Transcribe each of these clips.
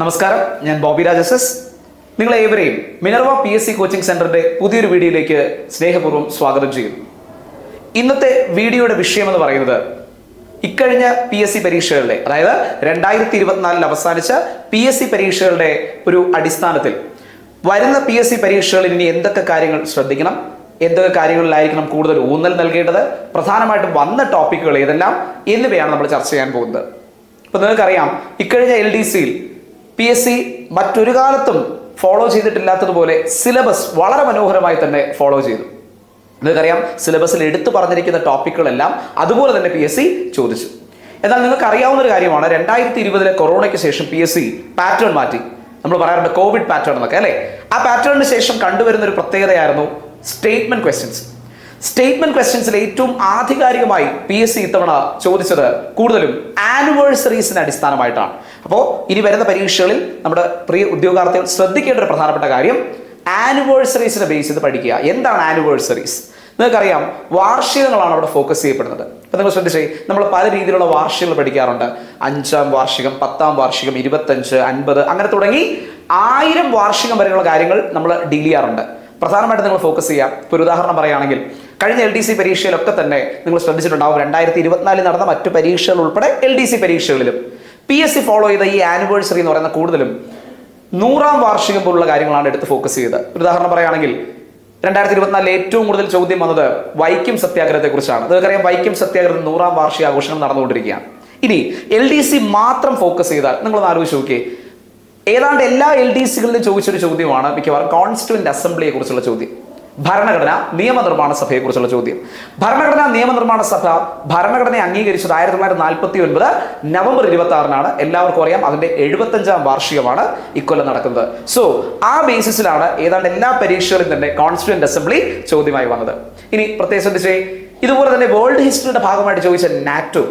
നമസ്കാരം ഞാൻ ബോബി രാജസസ്. നിങ്ങൾ ഏവരെയും Minerva P S C coaching സെന്ററിന്റെ പുതിയൊരു വീഡിയോയിലേക്ക് സ്നേഹപൂർവം സ്വാഗതം ചെയ്യുന്നു. ഇന്നത്തെ വീഡിയോയുടെ വിഷയം എന്ന് പറയുന്നത് ഇക്കഴിഞ്ഞ പി എസ് സി പരീക്ഷകളുടെ അതായത് രണ്ടായിരത്തി ഇരുപത്തിനാലിൽ അവസാനിച്ച പി എസ് സി പരീക്ഷകളുടെ ഒരു അടിസ്ഥാനത്തിൽ വരുന്ന പി എസ് സി പരീക്ഷകളിൽ ഇനി എന്തൊക്കെ കാര്യങ്ങൾ ശ്രദ്ധിക്കണം എന്തൊക്കെ കാര്യങ്ങളിലായിരിക്കണം കൂടുതൽ ഊന്നൽ നൽകേണ്ടത് പ്രധാനമായിട്ടും വന്ന ടോപ്പിക്കുകൾ ഏതെല്ലാം എന്നിവയാണ് നമ്മൾ ചർച്ച ചെയ്യാൻ പോകുന്നത്. അപ്പൊ നിങ്ങൾക്കറിയാം ഇക്കഴിഞ്ഞ എൽ ഡി സിയിൽ പി എസ് സി മറ്റൊരു കാലത്തും ഫോളോ ചെയ്തിട്ടില്ലാത്തതുപോലെ സിലബസ് വളരെ മനോഹരമായി തന്നെ ഫോളോ ചെയ്തു. നിങ്ങൾക്കറിയാം സിലബസിൽ എടുത്തു പറഞ്ഞിരിക്കുന്ന ടോപ്പിക്കുകളെല്ലാം അതുപോലെ തന്നെ പി എസ് സി ചോദിച്ചു. എന്നാൽ നിങ്ങൾക്ക് അറിയാവുന്ന ഒരു കാര്യമാണ് രണ്ടായിരത്തി ഇരുപതിലെ കൊറോണയ്ക്ക് ശേഷം പി എസ് സി പാറ്റേൺ മാറ്റി. നമ്മൾ പറയാറുണ്ട് കോവിഡ് പാറ്റേൺ എന്നൊക്കെ അല്ലേ? ആ പാറ്റേണിന് ശേഷം കണ്ടുവരുന്ന ഒരു പ്രത്യേകതയായിരുന്നു സ്റ്റേറ്റ്മെന്റ് ക്വസ്റ്റ്യൻസ് സ്റ്റേറ്റ്മെന്റ് ക്വസ്റ്റ്യൻസിൽ ഏറ്റവും ആധികാരികമായി പി എസ് സി ഇത്തവണ ചോദിച്ചത് കൂടുതലും ആനിവേഴ്സറീസിന് അടിസ്ഥാനമായിട്ടാണ്. അപ്പോൾ ഇനി വരുന്ന പരീക്ഷകളിൽ നമ്മുടെ പ്രിയ ഉദ്യോഗാർത്ഥികൾ ശ്രദ്ധിക്കേണ്ട ഒരു പ്രധാനപ്പെട്ട കാര്യം ആനിവേഴ്സറീസിനെ ബേസ് ചെയ്ത് പഠിക്കുക. എന്താണ് ആനിവേഴ്സറീസ് നിങ്ങൾക്കറിയാം വാർഷികങ്ങളാണ് അവിടെ ഫോക്കസ് ചെയ്യപ്പെടുന്നത്. അപ്പൊ നിങ്ങൾ ശ്രദ്ധിച്ചേ നമ്മൾ പല രീതിയിലുള്ള വാർഷികങ്ങൾ പഠിക്കാറുണ്ട്. അഞ്ചാം വാർഷികം പത്താം വാർഷികം ഇരുപത്തഞ്ച് അൻപത് അങ്ങനെ തുടങ്ങി ആയിരം വാർഷികം വരെയുള്ള കാര്യങ്ങൾ നമ്മൾ ഡീൽ ചെയ്യാറുണ്ട്. പ്രധാനമായിട്ട് നിങ്ങൾ ഫോക്കസ് ചെയ്യാം ഇപ്പോൾ ഒരു ഉദാഹരണം പറയുകയാണെങ്കിൽ കഴിഞ്ഞ എൽ ഡി സി പരീക്ഷയിലൊക്കെ തന്നെ നിങ്ങൾ ശ്രദ്ധിച്ചിട്ടുണ്ടാവും. രണ്ടായിരത്തി ഇരുപത്തിനാലിൽ നടന്ന മറ്റു പരീക്ഷകൾ ഉൾപ്പെടെ എൽ ഡി സി പരീക്ഷകളിലും. പി എസ് സി ഫോളോ ചെയ്ത ഈ ആനിവേഴ്സറി എന്ന് പറയുന്ന കൂടുതലും നൂറാം വാർഷികം പോലുള്ള കാര്യങ്ങളാണ് എടുത്ത് ഫോക്കസ് ചെയ്തത്. ഉദാഹരണം പറയുകയാണെങ്കിൽ രണ്ടായിരത്തി ഇരുപത്തിനാലിൽ ഏറ്റവും കൂടുതൽ ചോദ്യം വന്നത് വൈക്കം സത്യാഗ്രഹത്തെ കുറിച്ചാണ് നിങ്ങൾക്കറിയാം വൈക്കം സത്യാഗ്രഹം നൂറാം വാർഷിക ആഘോഷങ്ങൾ നടന്നുകൊണ്ടിരിക്കുകയാണ്. ഇനി എൽ ഡി സി മാത്രം ഫോക്കസ് ചെയ്താൽ നിങ്ങളൊന്ന് ആലോചിച്ച് നോക്കിയേ. ഏതാണ്ട് എല്ലാ എൽ ഡി സികളിലും ചോദിച്ചൊരു ചോദ്യമാണ് മിക്കവാറും കോൺസ്റ്റിറ്റ്യൂന്റ് അസംബ്ലിയെ കുറിച്ചുള്ള ചോദ്യം. ഭരണഘടന നിയമനിർമ്മാണ സഭയെക്കുറിച്ചുള്ള ചോദ്യം. ഭരണഘടനാ നിയമനിർമ്മാണ സഭ ഭരണഘടനയെ അംഗീകരിച്ചത് ആയിരത്തി തൊള്ളായിരത്തി നാൽപ്പത്തി ഒൻപത് നവംബർ ഇരുപത്തി ആറിനാണ് എല്ലാവർക്കും അറിയാം അതിന്റെ എഴുപത്തഞ്ചാം വാർഷികമാണ് ഇക്കൊല്ലം നടക്കുന്നത്. സോ ആ ബേസിസിലാണ് ഏതാണ്ട് എല്ലാ പരീക്ഷകളിലും തന്നെ കോൺസ്റ്റിറ്റ്യൂന്റ് അസംബ്ലി ചോദ്യമായി വന്നത്. ഇനി പ്രത്യേകിച്ച് ശ്രദ്ധിച്ചേ ഇതുപോലെ തന്നെ വേൾഡ് ഹിസ്റ്ററിയുടെ ഭാഗമായിട്ട് ചോദിച്ച നാറ്റോ.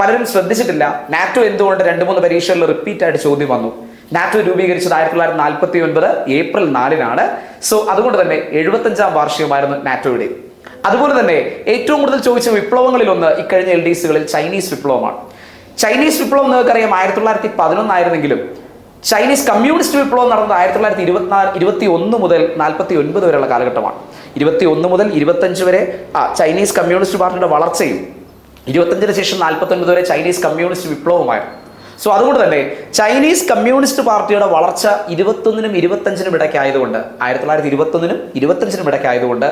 പലരും ശ്രദ്ധിച്ചിട്ടില്ല. നാറ്റോ എന്തുകൊണ്ട് രണ്ട് മൂന്ന് പരീക്ഷകളിൽ റിപ്പീറ്റ് ആയിട്ട് ചോദ്യം വന്നു? നാറ്റോ രൂപീകരിച്ചത് ആയിരത്തി തൊള്ളായിരത്തി നാൽപ്പത്തി ഒൻപത് ഏപ്രിൽ നാലിനാണ്. സോ അതുകൊണ്ട് തന്നെ എഴുപത്തഞ്ചാം വാർഷികമായിരുന്നു നാറ്റോയുടെ. അതുപോലെ തന്നെ ഏറ്റവും കൂടുതൽ ചോദിച്ച വിപ്ലവങ്ങളിൽ ഒന്ന് ഇക്കഴിഞ്ഞ എൽ ഡി സികളിൽ ചൈനീസ് വിപ്ലവമാണ്. ചൈനീസ് വിപ്ലവം നിങ്ങൾക്കറിയാം ആയിരത്തി തൊള്ളായിരത്തി പതിനൊന്നായിരുന്നെങ്കിലും ചൈനീസ് കമ്മ്യൂണിസ്റ്റ് വിപ്ലവം നടന്നത് ആയിരത്തി തൊള്ളായിരത്തി ഇരുപത്തിനാല് ഇരുപത്തി ഒന്ന് മുതൽ നാൽപ്പത്തി ഒൻപത് വരെയുള്ള കാലഘട്ടമാണ്. ഇരുപത്തി ഒന്ന് മുതൽ ഇരുപത്തഞ്ച് വരെ ആ ചൈനീസ് കമ്മ്യൂണിസ്റ്റ് പാർട്ടിയുടെ വളർച്ചയും ഇരുപത്തഞ്ചിന് ശേഷം നാൽപ്പത്തി ഒൻപത് വരെ ചൈനീസ് കമ്മ്യൂണിസ്റ്റ് വിപ്ലവമായിരുന്നു സോ അതുകൊണ്ട് തന്നെ ചൈനീസ് കമ്മ്യൂണിസ്റ്റ് പാർട്ടിയുടെ വളർച്ച ഇരുപത്തൊന്നിനും ഇരുപത്തഞ്ചിനും ഇടയ്ക്കായതുകൊണ്ട് ആയിരത്തി തൊള്ളായിരത്തി ഇരുപത്തൊന്നിനും ഇരുപത്തഞ്ചിനും ഇടയ്ക്കായതുകൊണ്ട്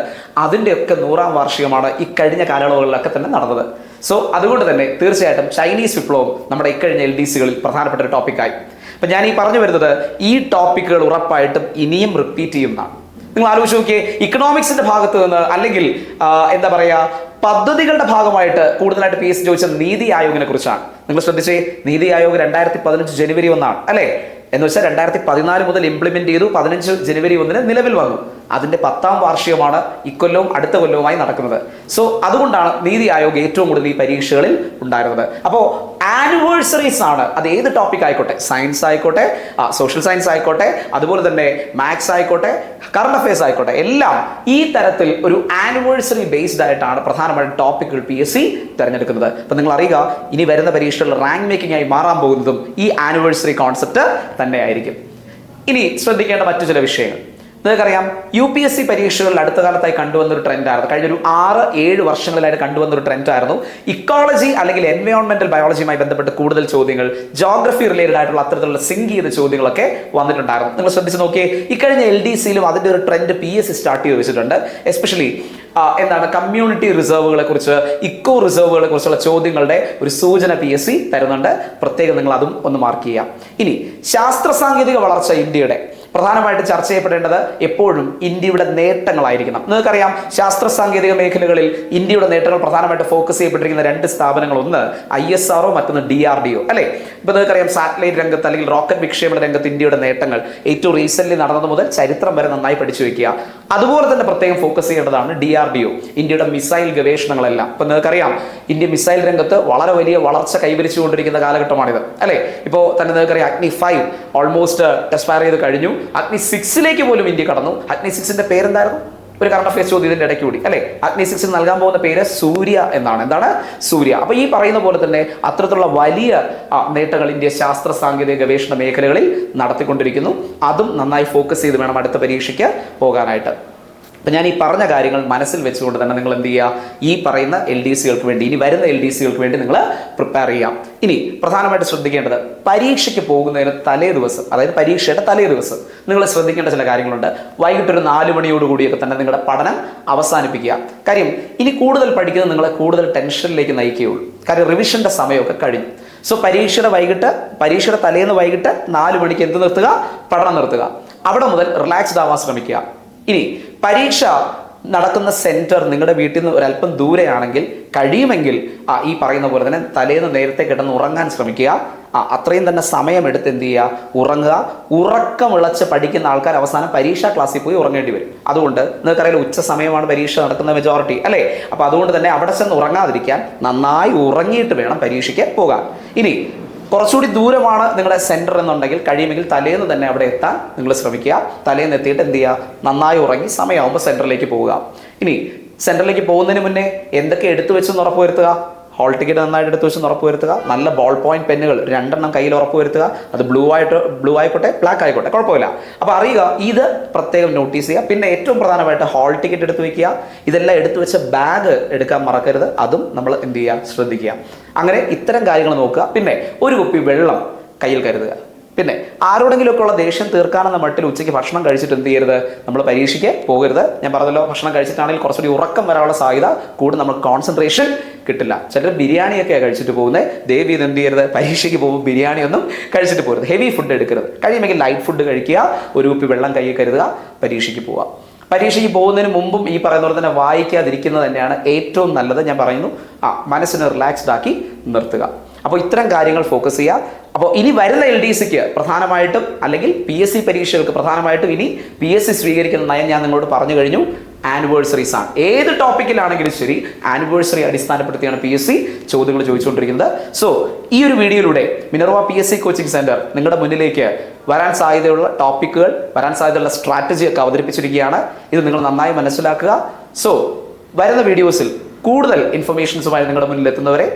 അതിന്റെയൊക്കെ നൂറാം വാർഷികമാണ് ഈ കഴിഞ്ഞ കാലയളവുകളിലൊക്കെ തന്നെ നടന്നത്. സോ അതുകൊണ്ട് തന്നെ തീർച്ചയായിട്ടും ചൈനീസ് വിപ്ലവം നമ്മുടെ ഇക്കഴിഞ്ഞ എൽ ഡി സികളിൽ പ്രധാനപ്പെട്ട ഒരു ടോപ്പിക്കായി അപ്പം ഞാൻ ഈ പറഞ്ഞു വരുന്നത് ഈ ടോപ്പിക്കുകൾ ഉറപ്പായിട്ടും ഇനിയും റിപ്പീറ്റ് ചെയ്യുന്നതാണ്. നിങ്ങൾ ആലോചിച്ച് നോക്കിയേ ഇക്കണോമിക്സിന്റെ ഭാഗത്ത് നിന്ന് അല്ലെങ്കിൽ എന്താ പറയാ പദ്ധതികളുടെ ഭാഗമായിട്ട് കൂടുതലായിട്ട് പി എസ് ചോദിച്ച നീതി ആയോഗിനെ കുറിച്ചാണ്. നിങ്ങൾ ശ്രദ്ധിച്ചേ നീതി ആയോഗ് രണ്ടായിരത്തി പതിനഞ്ച് ജനുവരി ഒന്നാണ് അല്ലേ? എന്ന് വെച്ചാൽ രണ്ടായിരത്തി പതിനാല് മുതൽ ഇംപ്ലിമെന്റ് ചെയ്തു പതിനഞ്ച് ജനുവരി ഒന്നിന് നിലവിൽ വന്നു. അതിന്റെ പത്താം വാർഷികമാണ് ഇക്കൊല്ലവും അടുത്ത കൊല്ലവുമായി നടക്കുന്നത്. സോ അതുകൊണ്ടാണ് നീതി ആയോഗ് ഏറ്റവും കൂടുതൽ ഈ പരീക്ഷകളിൽ ഉണ്ടായിരുന്നത്. അപ്പോൾ ആനിവേഴ്സറീസ് ആണ്. അത് ഏത് ടോപ്പിക് ആയിക്കോട്ടെ? സയൻസ് ആയിക്കോട്ടെ സോഷ്യൽ സയൻസ് ആയിക്കോട്ടെ അതുപോലെ തന്നെ മാത്സ് ആയിക്കോട്ടെ കറണ്ട് അഫയേഴ്സ് ആയിക്കോട്ടെ എല്ലാം ഈ തരത്തിൽ ഒരു ആനിവേഴ്സറി ബേസ്ഡ് ആയിട്ടാണ് പ്രധാനമായും ടോപ്പിക്കുകൾ പി എസ് സി തിരഞ്ഞെടുക്കുന്നത്. അപ്പം നിങ്ങൾ അറിയുക ഇനി വരുന്ന പരീക്ഷകളിൽ റാങ്ക് മേക്കിംഗ് ആയി മാറാൻ പോകുന്നതും ഈ ആനിവേഴ്സറി കോൺസെപ്റ്റ് തന്നെയായിരിക്കും. ഇനി ശ്രദ്ധിക്കേണ്ട മറ്റു ചില വിഷയങ്ങൾ. നിങ്ങൾക്കറിയാം യു പി എസ് സി പരീക്ഷകളിൽ അടുത്ത കാലത്തായി കണ്ടുവന്ന ഒരു ട്രെൻഡായിരുന്നു. കഴിഞ്ഞ ഒരു ആറ് ഏഴ് വർഷങ്ങളിലായിട്ട് കണ്ടുവന്ന ഒരു ട്രെൻഡായിരുന്നു. ഇക്കോളജി അല്ലെങ്കിൽ എൻവയോൺമെന്റൽ ബയോളജിയുമായി ബന്ധപ്പെട്ട് കൂടുതൽ ചോദ്യങ്ങൾ ജോഗ്രഫി റിലേറ്റഡ് ആയിട്ടുള്ള അത്തരത്തിലുള്ള സിങ്ക് ചെയ്ത ചോദ്യങ്ങളൊക്കെ വന്നിട്ടുണ്ടായിരുന്നു. നിങ്ങൾ ശ്രദ്ധിച്ച് നോക്കിയേ ഇക്കഴിഞ്ഞ എൽ ഡി സിയിലും അതിന്റെ ഒരു trend P S C start ചെയ്ത് വെച്ചിട്ടുണ്ട്. എസ്പെഷ്യലി എന്താണ് കമ്മ്യൂണിറ്റി റിസർവുകളെ കുറിച്ച് ഇക്കോ റിസർവുകളെ കുറിച്ചുള്ള ചോദ്യങ്ങളുടെ ഒരു സൂചന പി എസ് സി തരുന്നുണ്ട്. പ്രത്യേകം നിങ്ങൾ അതും ഒന്ന് മാർക്ക് ചെയ്യാം ഇനി ശാസ്ത്ര സാങ്കേതിക വളർച്ച ഇന്ത്യയുടെ. പ്രധാനമായിട്ട് ചർച്ച ചെയ്യപ്പെടേണ്ടത് എപ്പോഴും ഇന്ത്യയുടെ നേട്ടങ്ങളായിരിക്കണം. നിങ്ങൾക്കറിയാം ശാസ്ത്ര സാങ്കേതിക മേഖലകളിൽ ഇന്ത്യയുടെ നേട്ടങ്ങൾ പ്രധാനമായിട്ട് ഫോക്കസ് ചെയ്യപ്പെട്ടിരിക്കുന്ന രണ്ട് സ്ഥാപനങ്ങൾ ഒന്ന് ഐ എസ് ആർഒ മറ്റൊന്ന് ഡി ആർ ഡി ഒ. അല്ലേ? ഇപ്പൊ നിങ്ങൾക്കറിയാം സാറ്റലൈറ്റ് രംഗത്ത് അല്ലെങ്കിൽ റോക്കറ്റ് വിക്ഷേപണ രംഗത്ത് ഇന്ത്യയുടെ നേട്ടങ്ങൾ ഏറ്റവും റീസെന്റ് നടന്നത് മുതൽ ചരിത്രം വരെ നന്നായി പഠിച്ചു വെക്കുക. അതുപോലെ തന്നെ പ്രത്യേകം ഫോക്കസ് ചെയ്യേണ്ടതാണ് ഡി ആർ ഡി ഒ ഇന്ത്യയുടെ മിസൈൽ ഗവേഷണങ്ങളെല്ലാം. ഇപ്പൊ നിങ്ങൾക്കറിയാം ഇന്ത്യ മിസൈൽ രംഗത്ത് വളരെ വലിയ വളർച്ച കൈവരിച്ചുകൊണ്ടിരിക്കുന്ന കാലഘട്ടമാണിത്. അല്ലേ? ഇപ്പോ തന്നെ നിങ്ങൾക്കറിയാം അഗ്നി ഫൈവ് ഓൾമോസ്റ്റ് എക്സ്പയർ ചെയ്ത് കഴിഞ്ഞു. അഗ്നി സിക്സിലേക്ക് പോലും ഇന്ത്യ കടന്നു. അഗ്നി സിക്സിന്റെ പേരെന്തായിരുന്നു? ഒരു കറണ്ട് അഫയേഴ്സ് ചോദ്യം ഇതിന്റെ ഇടയ്ക്ക് കൂടി അല്ലെ? അഗ്നി സിക്സിൽ നൽകാൻ പോകുന്ന പേര് സൂര്യ എന്നാണ്. എന്താണ്? സൂര്യ. അപ്പൊ ഈ പറയുന്ന പോലെ തന്നെ അത്തരത്തിലുള്ള വലിയ നേട്ടങ്ങൾ ഇന്ത്യ ശാസ്ത്ര സാങ്കേതിക ഗവേഷണ മേഖലകളിൽ നടത്തിക്കൊണ്ടിരിക്കുന്നു. അതും നന്നായി ഫോക്കസ് ചെയ്ത് വേണം അടുത്ത പരീക്ഷയ്ക്ക് പോകാനായിട്ട്. അപ്പം ഞാൻ ഈ പറഞ്ഞ കാര്യങ്ങൾ മനസ്സിൽ വെച്ചുകൊണ്ട് തന്നെ നിങ്ങൾ എന്ത് ചെയ്യുക? ഈ പറയുന്ന എൽ ഡി സികൾക്ക് വേണ്ടി ഇനി വരുന്ന എൽ ഡി സികൾക്ക് വേണ്ടി നിങ്ങൾ പ്രിപ്പയർ ചെയ്യാം ഇനി പ്രധാനമായിട്ട് ശ്രദ്ധിക്കേണ്ടത് പരീക്ഷയ്ക്ക് പോകുന്നതിന് തലേ ദിവസം അതായത് പരീക്ഷയുടെ തലേ ദിവസം നിങ്ങൾ ശ്രദ്ധിക്കേണ്ട ചില കാര്യങ്ങളുണ്ട്. വൈകിട്ട് ഒരു നാല് മണിയോട് കൂടിയൊക്കെ തന്നെ നിങ്ങളുടെ പഠനം അവസാനിപ്പിക്കുക. കാര്യം ഇനി കൂടുതൽ പഠിക്കുന്നത് നിങ്ങളെ കൂടുതൽ ടെൻഷനിലേക്ക് നയിക്കുകയുള്ളൂ. കാര്യം റിവിഷന്റെ സമയമൊക്കെ കഴിഞ്ഞു. സോ പരീക്ഷയുടെ വൈകിട്ട് പരീക്ഷയുടെ തലേന്ന് വൈകിട്ട് നാല് മണിക്ക് എന്ത് നിർത്തുക? പഠനം നിർത്തുക. അവിടെ മുതൽ റിലാക്സ്ഡ് ആവാൻ ശ്രമിക്കുക. ഇനി പരീക്ഷ നടക്കുന്ന സെന്റർ നിങ്ങളുടെ വീട്ടിൽ നിന്ന് ഒരല്പം ദൂരെയാണെങ്കിൽ കഴിയുമെങ്കിൽ ആ ഈ പറയുന്ന പോലെ തന്നെ തലേന്ന് നേരത്തെ കിടന്ന് ഉറങ്ങാൻ ശ്രമിക്കുക. ആ അത്രയും തന്നെ സമയമെടുത്ത് എന്ത് ചെയ്യുക? ഉറങ്ങുക. ഉറക്കം വിളച്ച് പഠിക്കുന്ന ആൾക്കാർ അവസാനം പരീക്ഷാ ക്ലാസ്സിൽ പോയി ഉറങ്ങേണ്ടി വരും. അതുകൊണ്ട് നിങ്ങൾക്കറിയാലോ ഉച്ച സമയമാണ് പരീക്ഷ നടക്കുന്ന മെജോറിറ്റി അല്ലേ? അപ്പൊ അതുകൊണ്ട് തന്നെ അവിടെ ചെന്ന് ഉറങ്ങാതിരിക്കാൻ നന്നായി ഉറങ്ങിയിട്ട് വേണം പരീക്ഷയ്ക്ക് പോകാൻ. ഇനി കുറച്ചുകൂടി ദൂരമാണ് നിങ്ങളുടെ സെന്റർ എന്നുണ്ടെങ്കിൽ കഴിയുമെങ്കിൽ തലേന്ന് തന്നെ അവിടെ എത്താൻ നിങ്ങൾ ശ്രമിക്കുക. തലേന്ന് എത്തിയിട്ട് എന്ത് ചെയ്യുക? നന്നായി ഉറങ്ങി സമയമാകുമ്പോൾ സെന്ററിലേക്ക് പോവുക. ഇനി സെന്ററിലേക്ക് പോകുന്നതിന് മുന്നേ എന്തൊക്കെ എടുത്തു വെച്ചെന്ന് ഉറപ്പ് വരുത്തുക? ഹോൾ ടിക്കറ്റ് നന്നായിട്ട് എടുത്ത് വെച്ചെന്ന് ഉറപ്പ് വരുത്തുക. നല്ല ബോൾ പോയിന്റ് പെന്നുകൾ രണ്ടെണ്ണം കയ്യിൽ ഉറപ്പ് വരുത്തുക. അത് ബ്ലൂ ആയിട്ട് ബ്ലൂ ആയിക്കോട്ടെ ബ്ലാക്ക് ആയിക്കോട്ടെ കുഴപ്പമില്ല. അപ്പോൾ അറിയുക ഇത് പ്രത്യേകം നോട്ടീസ് ചെയ്യുക. പിന്നെ ഏറ്റവും പ്രധാനമായിട്ട് ഹോൾ ടിക്കറ്റ് എടുത്ത് വയ്ക്കുക ഇതെല്ലാം എടുത്തു വെച്ച ബാഗ് എടുക്കാൻ മറക്കരുത്. അതും നമ്മൾ എന്ത് ചെയ്യുക? ശ്രദ്ധിക്കുക. അങ്ങനെ ഇത്തരം കാര്യങ്ങൾ നോക്കുക. പിന്നെ ഒരു കുപ്പി വെള്ളം കയ്യിൽ കരുതുക. പിന്നെ ആരോടെങ്കിലുമൊക്കെ ഉള്ള ദേഷ്യം തീർക്കാനെന്ന മട്ടിൽ ഉച്ചയ്ക്ക് ഭക്ഷണം കഴിച്ചിട്ട് എന്ത് ചെയ്യരുത്? നമ്മൾ പരീക്ഷയ്ക്ക് പോകരുത്. ഞാൻ പറഞ്ഞല്ലോ ഭക്ഷണം കഴിച്ചിട്ടാണെങ്കിൽ കുറച്ചുകൂടി ഉറക്കം വരാനുള്ള സാധ്യത കൂടുതൽ നമ്മൾ കോൺസെൻട്രേഷൻ കിട്ടില്ല. ചിലർ ബിരിയാണിയൊക്കെയാണ് കഴിച്ചിട്ട് പോകുന്നത് ദേവി ഇത് എന്ത് ചെയ്യരുത്? പരീക്ഷയ്ക്ക് പോകുമ്പോൾ ബിരിയാണി ഒന്നും കഴിച്ചിട്ട് പോകരുത്. ഹെവി ഫുഡ് എടുക്കരുത്. കഴിയുമെങ്കിൽ ലൈറ്റ് ഫുഡ് കഴിക്കുക. ഒരു കുപ്പി വെള്ളം കയ്യിൽ കരുതുക. പരീക്ഷയ്ക്ക് പോവുക. പരീക്ഷയ്ക്ക് പോകുന്നതിന് മുമ്പും ഈ പറയുന്ന പോലെ തന്നെ വായിക്കാതിരിക്കുന്നത് തന്നെയാണ് ഏറ്റവും നല്ലത്. ഞാൻ പറയുന്നു. ആ മനസ്സിനെ റിലാക്സ്ഡ് ആക്കി നിർത്തുക. അപ്പോൾ ഇത്തരം കാര്യങ്ങൾ ഫോക്കസ് ചെയ്യുക. അപ്പോൾ ഇനി വരുന്ന എൽ ഡി സിക്ക് പ്രധാനമായിട്ടും അല്ലെങ്കിൽ പി എസ് സി പരീക്ഷകൾക്ക് പ്രധാനമായിട്ടും ഇനി പി എസ് സി സ്വീകരിക്കുന്ന നയം ഞാൻ നിങ്ങളോട് പറഞ്ഞു കഴിഞ്ഞു. ആനിവേഴ്സറീസ് ആണ്. ഏത് ടോപ്പിക്കിലാണെങ്കിലും ശരി ആനിവേഴ്സറി അടിസ്ഥാനപ്പെടുത്തിയാണ് പി എസ് സി ചോദ്യങ്ങൾ ചോദിച്ചുകൊണ്ടിരിക്കുന്നത്. സോ ഈ ഒരു വീഡിയോയിലൂടെ Minerva P S C coaching centre നിങ്ങളുടെ മുന്നിലേക്ക് വരാൻ സാധ്യതയുള്ള ടോപ്പിക്കുകൾ വരാൻ സാധ്യതയുള്ള സ്ട്രാറ്റജി ഒക്കെ അവതരിപ്പിച്ചിരിക്കുകയാണ്. ഇത് നിങ്ങൾ നന്നായി മനസ്സിലാക്കുക. സോ വരുന്ന വീഡിയോസിൽ കൂടുതൽ ഇൻഫർമേഷൻസുമായി നിങ്ങളുടെ മുന്നിൽ എത്തുന്നവരെ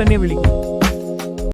തന്നെ വിളിക്കൂ.